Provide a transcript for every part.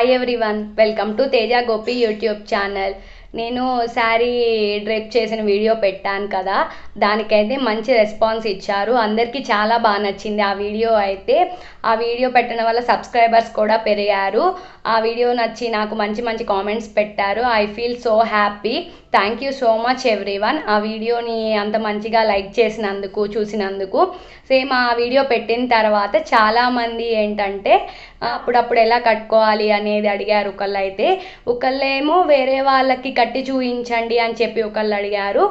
Hi everyone welcome to Teja Gopi YouTube channel నేను sari drape చేసిన video పెట్టాను కదా. దానికైతే మంచి రెస్పాన్స్ ఇచ్చారు. అందరికీ చాలా బాగా నచ్చింది ఆ వీడియో అయితే. ఆ వీడియో పెట్టడం వల్ల సబ్స్క్రైబర్స్ కూడా పెరిగారు. ఆ వీడియో నచ్చి నాకు మంచి మంచి కామెంట్స్ పెట్టారు. I feel so happy thank you so much everyone ఆ వీడియోని అంత మంచిగా లైక్ చేసినందుకు చూసినందుకు సేమ్ ఆ వీడియో పెట్టిన తర్వాత చాలామంది ఏంటంటే అప్పుడప్పుడు ఎలా కట్టుకోవాలి? అనేది అడిగారు ఒకళ్ళు అయితే ఒకళ్ళేమో వేరే వాళ్ళకి కట్టి చూపించండి అని చెప్పి ఒకళ్ళు అడిగారు.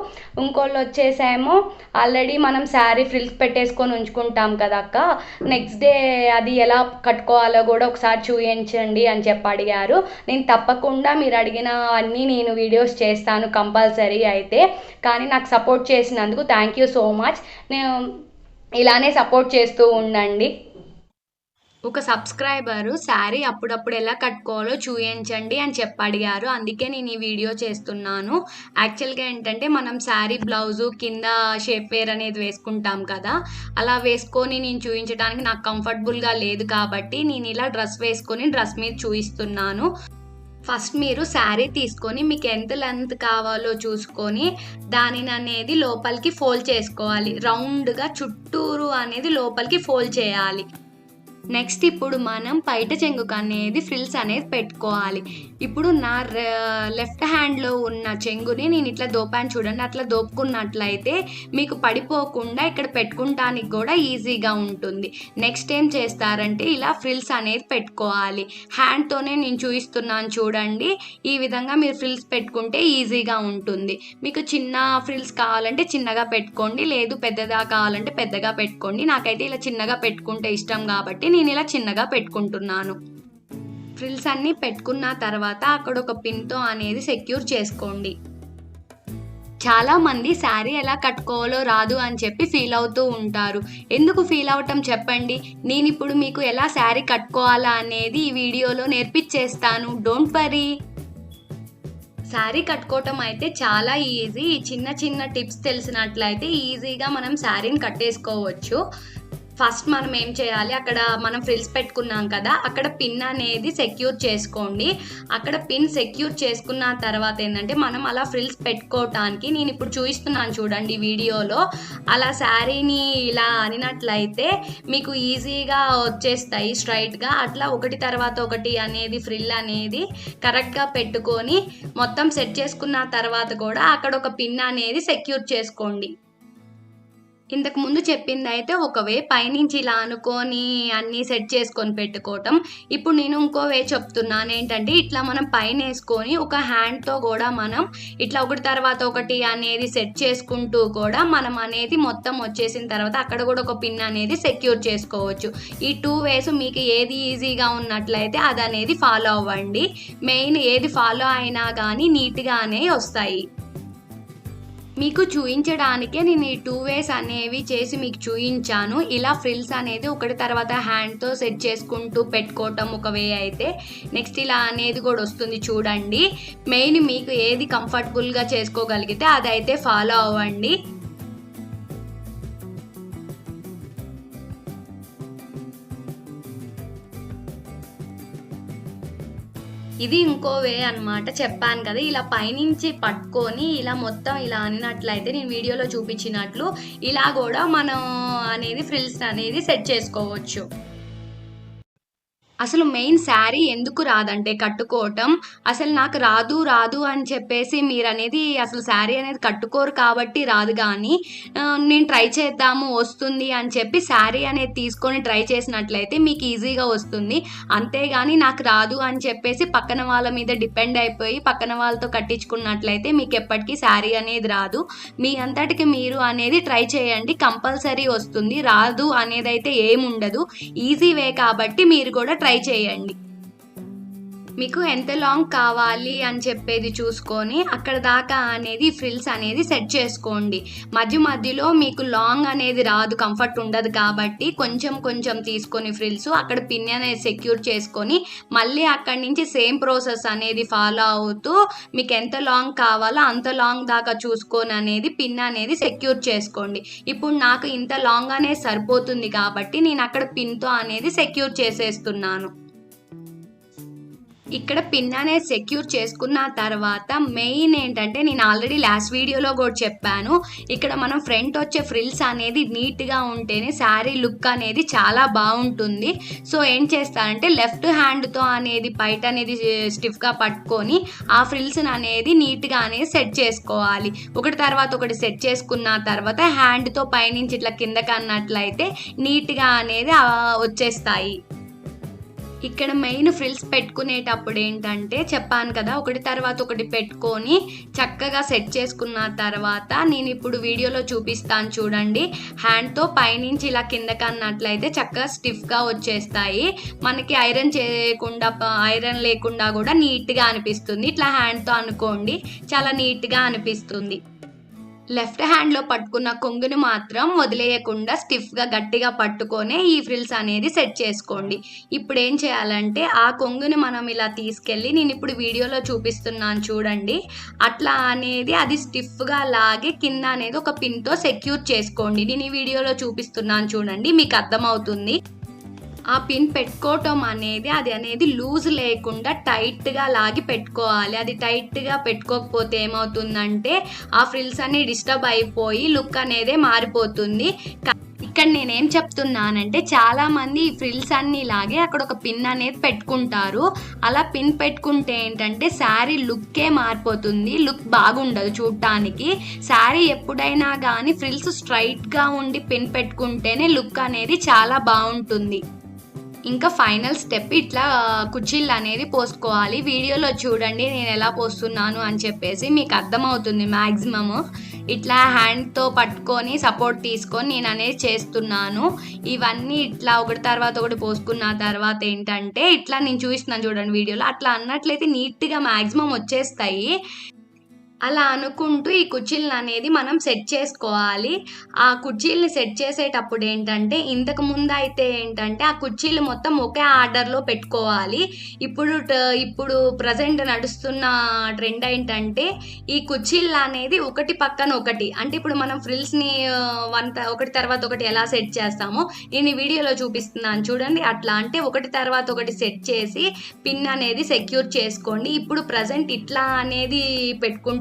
ఇంకోళ్ళు వచ్చేసేమో ఆల్రెడీ మనం శారీ ఫ్రిల్స్ పెట్టేసుకొని ఉంచుకుంటాం కదా అక్క. నెక్స్ట్ డే అది ఎలా కట్టుకోవాలో కూడా ఒకసారి చూపించండి అని చెప్పి అడిగారు. నేను తప్పకుండా మీరు అడిగిన అన్నీ నేను వీడియోస్ చేస్తాను కంపల్సరీ అయితే. కానీ నాకు సపోర్ట్ చేసినందుకు థ్యాంక్ యూ సో మచ్. నేను ఇలానే సపోర్ట్ చేస్తూ ఉండండి. ఒక సబ్స్క్రైబరు శారీ అప్పుడప్పుడు ఎలా కట్టుకోవాలో చూయించండి అని చెప్పి అడిగారు. అందుకే నేను ఈ వీడియో చేస్తున్నాను. యాక్చువల్గా ఏంటంటే మనం శారీ బ్లౌజు కింద షేప్ వేర్ అనేది వేసుకుంటాం కదా అలా వేసుకొని నేను చూయించడానికి నాకు కంఫర్టబుల్గా లేదు కాబట్టి నేను ఇలా డ్రెస్ వేసుకొని డ్రెస్ మీద చూపిస్తున్నాను ఫస్ట్ మీరు శారీ తీసుకొని మీకు ఎంత లెంత్ కావాలో చూసుకొని దానిని అనేది లోపలికి ఫోల్డ్ చేసుకోవాలి. రౌండ్గా చుట్టూరు అనేది లోపలికి ఫోల్డ్ చేయాలి. నెక్స్ట్ ఇప్పుడు మనం పైట చెంగుకు అనేది ఫ్రిల్స్ అనేది పెట్టుకోవాలి. ఇప్పుడు నా లెఫ్ట్ హ్యాండ్లో ఉన్న చెంగుని నేను ఇట్లా దోపాను చూడండి. అట్లా దోపుకున్నట్లయితే మీకు పడిపోకుండా ఇక్కడ పెట్టుకుంటానికి కూడా ఈజీగా ఉంటుంది. నెక్స్ట్ ఏం చేస్తారంటే ఇలా ఫ్రిల్స్ అనేది పెట్టుకోవాలి. హ్యాండ్తోనే నేను చూపిస్తున్నాను చూడండి. ఈ విధంగా మీరు ఫ్రిల్స్ పెట్టుకుంటే ఈజీగా ఉంటుంది. మీకు చిన్న ఫ్రిల్స్ కావాలంటే చిన్నగా పెట్టుకోండి. లేదు పెద్దదా కావాలంటే పెద్దగా పెట్టుకోండి. నాకైతే ఇలా చిన్నగా పెట్టుకుంటే ఇష్టం కాబట్టి నేను ఇలా చిన్నగా పెట్టుకుంటున్నాను. ఫ్రిల్స్ అన్నీ పెట్టుకున్న తర్వాత అక్కడ ఒక పిన్తో అనేది సెక్యూర్ చేసుకోండి. చాలా మంది శారీ ఎలా కట్టుకోవాలో రాదు అని చెప్పి ఫీల్ అవుతూ ఉంటారు. ఎందుకు ఫీల్ అవటం చెప్పండి? నేను ఇప్పుడు మీకు ఎలా శారీ కట్టుకోవాలా అనేది ఈ వీడియోలో నేర్పించేస్తాను డోంట్ వరీ. శారీ కట్టుకోవటం అయితే చాలా ఈజీ. చిన్న చిన్న టిప్స్ తెలిసినట్లయితే ఈజీగా మనం శారీని కట్టేసుకోవచ్చు. ఫస్ట్ మనం ఏం చేయాలి? అక్కడ మనం ఫ్రిల్స్ పెట్టుకున్నాం కదా అక్కడ పిన్ అనేది సెక్యూర్ చేసుకోండి. అక్కడ పిన్ సెక్యూర్ చేసుకున్న తర్వాత ఏంటంటే మనం అలా ఫ్రిల్స్ పెట్టుకోవటానికి నేను ఇప్పుడు చూపిస్తున్నాను చూడండి వీడియోలో. అలా శారీని ఇలా అనినట్లయితే మీకు ఈజీగా వచ్చేస్తాయి స్ట్రైట్గా. అట్లా ఒకటి తర్వాత ఒకటి అనేది ఫ్రిల్ అనేది కరెక్ట్గా పెట్టుకొని మొత్తం సెట్ చేసుకున్న తర్వాత కూడా అక్కడ ఒక పిన్ అనేది సెక్యూర్ చేసుకోండి. ఇంతకు ముందు చెప్పింది అయితే ఒక వే పైనుంచి ఇలా అనుకొని అన్నీ సెట్ చేసుకొని పెట్టుకోవటం. ఇప్పుడు నేను ఇంకో వే చెప్తున్నాను ఏంటంటే ఇట్లా మనం పైన వేసుకొని ఒక హ్యాండ్తో కూడా మనం ఇట్లా ఒకటి తర్వాత ఒకటి అనేది సెట్ చేసుకుంటూ కూడా మనం అనేది మొత్తం వచ్చేసిన తర్వాత అక్కడ కూడా ఒక పిన్ అనేది సెక్యూర్ చేసుకోవచ్చు. ఈ టూ వేస్ మీకు ఏది ఈజీగా ఉన్నట్లయితే అది అనేది ఫాలో అవ్వండి. మెయిన్ ఏది ఫాలో అయినా కానీ నీట్గానే వస్తాయి. మీకు చూపించడానికే నేను ఈ టూ వేస్ అనేవి చేసి మీకు చూపించాను ఇలా ఫ్రిల్స్ అనేది ఒకటి తర్వాత హ్యాండ్తో సెట్ చేసుకుంటూ పెట్టుకోవటం ఒక వే అయితే. నెక్స్ట్ ఇలా అనేది కూడా వస్తుంది చూడండి. మెయిన్ మీకు ఏది కంఫర్టబుల్గా చేసుకోగలిగితే అదైతే ఫాలో అవ్వండి. ఇది ఇంకో వే అనమాట చెప్పాను కదా ఇలా పైనుంచి పట్టుకొని ఇలా మొత్తం ఇలా అనినట్లయితే నేను వీడియోలో చూపించినట్లు ఇలా కూడా మనం అనేది ఫ్రిల్స్ అనేది సెట్ చేసుకోవచ్చు. అసలు మెయిన్ శారీ ఎందుకు రాదంటే కట్టుకోవటం. అసలు నాకు రాదు రాదు అని చెప్పేసి మీరు అనేది అసలు శారీ అనేది కట్టుకోరు కాబట్టి రాదు కానీ నేను ట్రై చేద్దాము వస్తుంది అని చెప్పి శారీ అనేది తీసుకొని ట్రై చేసినట్లయితే మీకు ఈజీగా వస్తుంది. అంతేగాని నాకు రాదు అని చెప్పేసి పక్కన వాళ్ళ మీద డిపెండ్ అయిపోయి పక్కన వాళ్ళతో కట్టించుకున్నట్లయితే మీకు ఎప్పటికీ శారీ అనేది రాదు. మీ అంతటికి మీరు అనేది ట్రై చేయండి కంపల్సరీ వస్తుంది. రాదు అనేది అయితే ఏముండదు. ఈజీ వే కాబట్టి మీరు కూడా ట్రై ట్రై చేయండి. మీకు ఎంత లాంగ్ కావాలి అని చెప్పేది చూసుకొని అక్కడ దాకా అనేది ఫ్రిల్స్ అనేది సెట్ చేసుకోండి. మధ్య మధ్యలో మీకు లాంగ్ అనేది రాదు కంఫర్ట్ ఉండదు కాబట్టి కొంచెం కొంచెం తీసుకొని ఫ్రిల్స్ అక్కడ పిన్ అనేది సెక్యూర్ చేసుకొని మళ్ళీ అక్కడి నుంచి సేమ్ ప్రాసెస్ అనేది ఫాలో అవుతూ మీకు ఎంత లాంగ్ కావాలో అంత లాంగ్ దాకా చూసుకొని అనేది పిన్ అనేది సెక్యూర్ చేసుకోండి. ఇప్పుడు నాకు ఇంత లాంగ్ అనేది సరిపోతుంది కాబట్టి నేను అక్కడ పిన్తో అనేది సెక్యూర్ చేసేస్తున్నాను. ఇక్కడ పిన్ అనేది సెక్యూర్ చేసుకున్న తర్వాత మెయిన్ ఏంటంటే నేను ఆల్రెడీ లాస్ట్ వీడియోలో కూడా చెప్పాను. ఇక్కడ మనం ఫ్రంట్ వచ్చే ఫ్రిల్స్ అనేది నీట్గా ఉంటేనే శారీ లుక్ అనేది చాలా బాగుంటుంది. సో ఏం చేస్తానంటే లెఫ్ట్ హ్యాండ్తో అనేది బయట అనేది స్టిఫ్గా పట్టుకొని ఆ ఫ్రిల్స్ అనేది నీట్గా అనేది సెట్ చేసుకోవాలి. ఒకటి తర్వాత ఒకటి సెట్ చేసుకున్న తర్వాత హ్యాండ్తో పైనుంచి ఇట్లా కిందకి అన్నట్లయితే నీట్గా అనేది వచ్చేస్తాయి. ఇక్కడ మెయిన్ ఫ్రిల్స్ పెట్టుకునేటప్పుడు ఏంటంటే చెప్పాను కదా ఒకటి తర్వాత ఒకటి పెట్టుకొని చక్కగా సెట్ చేసుకున్న తర్వాత నేను ఇప్పుడు వీడియోలో చూపిస్తాను చూడండి. హ్యాండ్తో పైనుంచి ఇలా కిందకి అన్నట్లయితే చక్కగా స్టిఫ్గా వచ్చేస్తాయి. మనకి ఐరన్ చేయకుండా ఐరన్ లేకుండా కూడా నీట్గా అనిపిస్తుంది. ఇట్లా హ్యాండ్తో అనుకోండి చాలా నీట్గా అనిపిస్తుంది. లెఫ్ట్ హ్యాండ్లో పట్టుకున్న కొంగుని మాత్రం వదిలేయకుండా స్టిఫ్గా గట్టిగా పట్టుకొనే ఈ ఫ్రిల్స్ అనేది సెట్ చేసుకోండి. ఇప్పుడు ఏం చేయాలంటే ఆ కొంగుని మనం ఇలా తీసుకెళ్ళి నేను ఇప్పుడు వీడియోలో చూపిస్తున్నాను చూడండి. అట్లా అనేది అది స్టిఫ్గా లాగే కింద అనేది ఒక పిన్తో సెక్యూర్ చేసుకోండి. నేను ఈ వీడియోలో చూపిస్తున్నాను చూడండి మీకు అర్థమవుతుంది. ఆ పిన్ పెట్టుకోవటం అనేది అది అనేది లూజ్ లేకుండా టైట్గా లాగి పెట్టుకోవాలి. అది టైట్గా పెట్టుకోకపోతే ఏమవుతుందంటే ఆ ఫ్రిల్స్ అన్ని డిస్టర్బ్ అయిపోయి లుక్ అనేది మారిపోతుంది. ఇక్కడ నేనేం చెప్తున్నానంటే చాలామంది ఈ ఫ్రిల్స్ అన్ని లాగే అక్కడ ఒక పిన్ అనేది పెట్టుకుంటారు. అలా పిన్ పెట్టుకుంటే ఏంటంటే శారీ లుక్కే మారిపోతుంది. లుక్ బాగుండదు చూడటానికి శారీ ఎప్పుడైనా కానీ ఫ్రిల్స్ స్ట్రైట్గా ఉండి పిన్ పెట్టుకుంటేనే లుక్ అనేది చాలా బాగుంటుంది. ఇంకా ఫైనల్ స్టెప్ ఇట్లా కుర్చీలు అనేది పోసుకోవాలి వీడియోలో చూడండి నేను ఎలా పోస్తున్నాను అని చెప్పేసి మీకు అర్థమవుతుంది మ్యాక్సిమమ్ ఇట్లా హ్యాండ్తో పట్టుకొని సపోర్ట్ తీసుకొని నేను అనేది చేస్తున్నాను. ఇవన్నీ ఇట్లా ఒకటి తర్వాత ఒకటి పోసుకున్న తర్వాత ఏంటంటే ఇట్లా నేను చూపిస్తున్నాను చూడండి వీడియోలో అట్లా అన్నట్లయితే నీట్గా మ్యాక్సిమం వచ్చేస్తాయి. అలా అనుకుంటూ ఈ కుర్చీలను అనేది మనం సెట్ చేసుకోవాలి. ఆ కుర్చీలని సెట్ చేసేటప్పుడు ఏంటంటే ఇంతకు ముందు అయితే ఏంటంటే ఆ కుర్చీలు మొత్తం ఒకే ఆర్డర్లో పెట్టుకోవాలి. ఇప్పుడు ఇప్పుడు ప్రజెంట్ నడుస్తున్న ట్రెండ్ ఏంటంటే ఈ కుర్చీలు అనేది ఒకటి పక్కన ఒకటి. అంటే ఇప్పుడు మనం ఫ్రిల్స్ని వన్ త- ఒకటి తర్వాత ఒకటి ఎలా సెట్ చేస్తామో నేను ఈ వీడియోలో చూపిస్తున్నాను. చూడండి అట్లా అంటే ఒకటి తర్వాత ఒకటి సెట్ చేసి పిన్ అనేది సెక్యూర్ చేసుకోండి. ఇప్పుడు ప్రజెంట్ ఇట్లా అనేది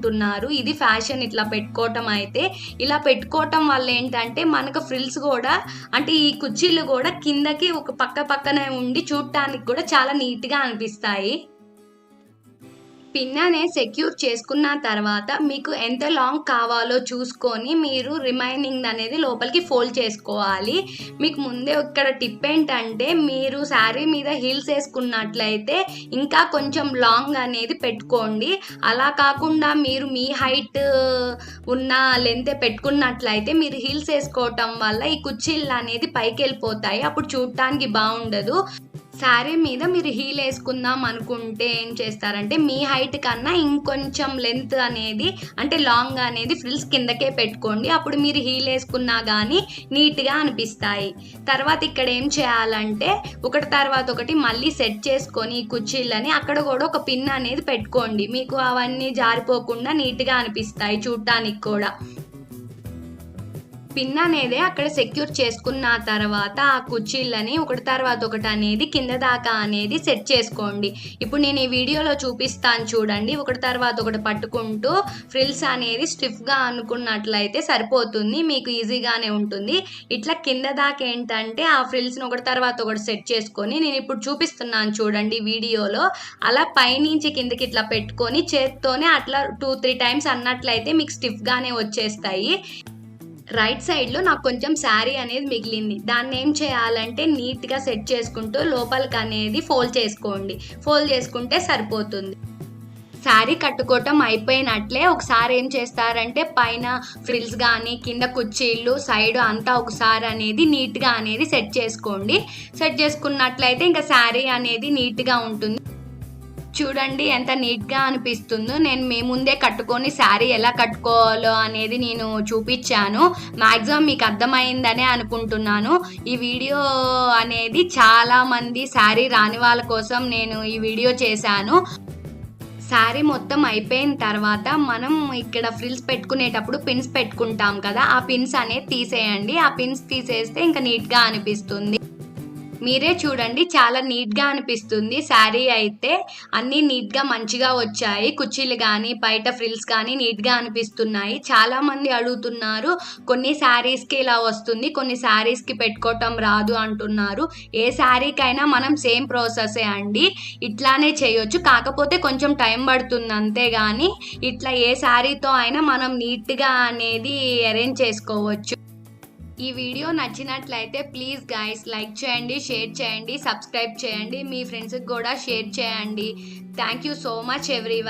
పెట్టుకుంటున్నారు. ఇది ఫ్యాషన్ ఇట్లా పెట్టుకోవటం అయితే. ఇలా పెట్టుకోవటం వల్ల ఏంటంటే మనకు ఫ్రిల్స్ కూడా అంటే ఈ కుర్చీలు కూడా కిందకి ఒక పక్క పక్కనే ఉండి చూడటానికి కూడా చాలా నీట్గా అనిపిస్తాయి. పిన్ అనేది సెక్యూర్ చేసుకున్న తర్వాత మీకు ఎంత లాంగ్ కావాలో చూసుకొని మీరు రిమైనింగ్ అనేది లోపలికి ఫోల్డ్ చేసుకోవాలి. మీకు ముందే ఇక్కడ టిప్ ఏంటంటే మీరు శారీ మీద హీల్స్ వేసుకున్నట్లయితే ఇంకా కొంచెం లాంగ్ అనేది పెట్టుకోండి. అలా కాకుండా మీరు మీ హైట్ ఉన్న లెంత్ పెట్టుకున్నట్లయితే మీరు హీల్స్ వేసుకోవటం వల్ల ఈ కుర్చీలు అనేది పైకి వెళ్ళిపోతాయి. అప్పుడు చూడటానికి బాగుండదు. శారీ మీద మీరు హీల్ వేసుకుందాం అనుకుంటే ఏం చేస్తారంటే మీ హైట్ కన్నా ఇంకొంచెం లెంత్ అనేది అంటే లాంగ్ అనేది ఫ్రిల్స్ కిందకే పెట్టుకోండి. అప్పుడు మీరు హీల్ వేసుకున్నా కానీ నీట్గా అనిపిస్తాయి. తర్వాత ఇక్కడ ఏం చేయాలంటే ఒకటి తర్వాత ఒకటి మళ్ళీ సెట్ చేసుకొని ఈ కుర్చీలని అక్కడ కూడా ఒక పిన్ అనేది పెట్టుకోండి. మీకు అవన్నీ జారిపోకుండా నీట్గా అనిపిస్తాయి చూడటానికి కూడా. పిన్ అనేది అక్కడ సెక్యూర్ చేసుకున్న తర్వాత ఆ కుర్చీలని ఒకటి తర్వాత ఒకటి అనేది కింద దాకా అనేది సెట్ చేసుకోండి. ఇప్పుడు నేను ఈ వీడియోలో చూపిస్తాను చూడండి. ఒకటి తర్వాత ఒకటి పట్టుకుంటూ ఫ్రిల్స్ అనేది స్టిఫ్గా అనుకున్నట్లయితే సరిపోతుంది. మీకు ఈజీగానే ఉంటుంది. ఇట్లా కింద దాకా ఏంటంటే ఆ ఫ్రిల్స్ని ఒకటి తర్వాత ఒకటి సెట్ చేసుకొని నేను ఇప్పుడు చూపిస్తున్నాను చూడండి వీడియోలో. అలా పైనుంచి కిందకి ఇట్లా పెట్టుకొని చేత్తోనే అట్లా టూ త్రీ టైమ్స్ అన్నట్లయితే మీకు స్టిఫ్గానే వచ్చేస్తాయి. రైట్ సైడ్లో నాకు కొంచెం శారీ అనేది మిగిలింది. దాన్ని ఏం చేయాలంటే నీట్గా సెట్ చేసుకుంటూ లోపలికి అనేది ఫోల్డ్ చేసుకోండి. ఫోల్డ్ చేసుకుంటే సరిపోతుంది. శారీ కట్టుకోవటం అయిపోయినట్లే ఒకసారి ఏం చేస్తారంటే పైన ఫ్రిల్స్ కానీ కింద కుర్చీలు సైడ్ అంతా ఒకసారి అనేది నీట్గా అనేది సెట్ చేసుకోండి. సెట్ చేసుకున్నట్లయితే ఇంకా శారీ అనేది నీట్గా ఉంటుంది. చూడండి ఎంత నీట్గా అనిపిస్తుందో. నేను మీ ముందే కట్టుకొని శారీ ఎలా కట్టుకోవాలో అనేది నేను చూపించాను. మ్యాక్సిమం మీకు అర్థమైందనే అనుకుంటున్నాను. ఈ వీడియో అనేది చాలామంది శారీ రాని వాళ్ళ కోసం నేను ఈ వీడియో చేశాను. శారీ మొత్తం అయిపోయిన తర్వాత మనం ఇక్కడ ఫ్రిల్స్ పెట్టుకునేటప్పుడు పిన్స్ పెట్టుకుంటాం కదా ఆ పిన్స్ అనేది తీసేయండి. ఆ పిన్స్ తీసేస్తే ఇంకా నీట్గా అనిపిస్తుంది. మీరే చూడండి చాలా నీట్గా అనిపిస్తుంది. శారీ అయితే అన్నీ నీట్గా మంచిగా వచ్చాయి. కుర్చీలు కానీ బయట ఫ్రిల్స్ కానీ నీట్గా అనిపిస్తున్నాయి. చాలామంది అడుగుతున్నారు కొన్ని శారీస్కి ఇలా వస్తుంది కొన్ని శారీస్కి పెట్టుకోవటం రాదు అంటున్నారు. ఏ శారీకైనా మనం సేమ్ ప్రాసెసే అండి. ఇట్లానే చేయొచ్చు. కాకపోతే కొంచెం టైం పడుతుంది అంతే కానీ ఇట్లా ఏ శారీతో అయినా మనం నీట్గా అనేది అరేంజ్ చేసుకోవచ్చు. ఈ వీడియో నచ్చినట్లయితే ప్లీజ్ గైస్ లైక్ చేయండి షేర్ చేయండి సబ్స్క్రైబ్ చేయండి. మీ ఫ్రెండ్స్కి కూడా షేర్ చేయండి. Thank you so much every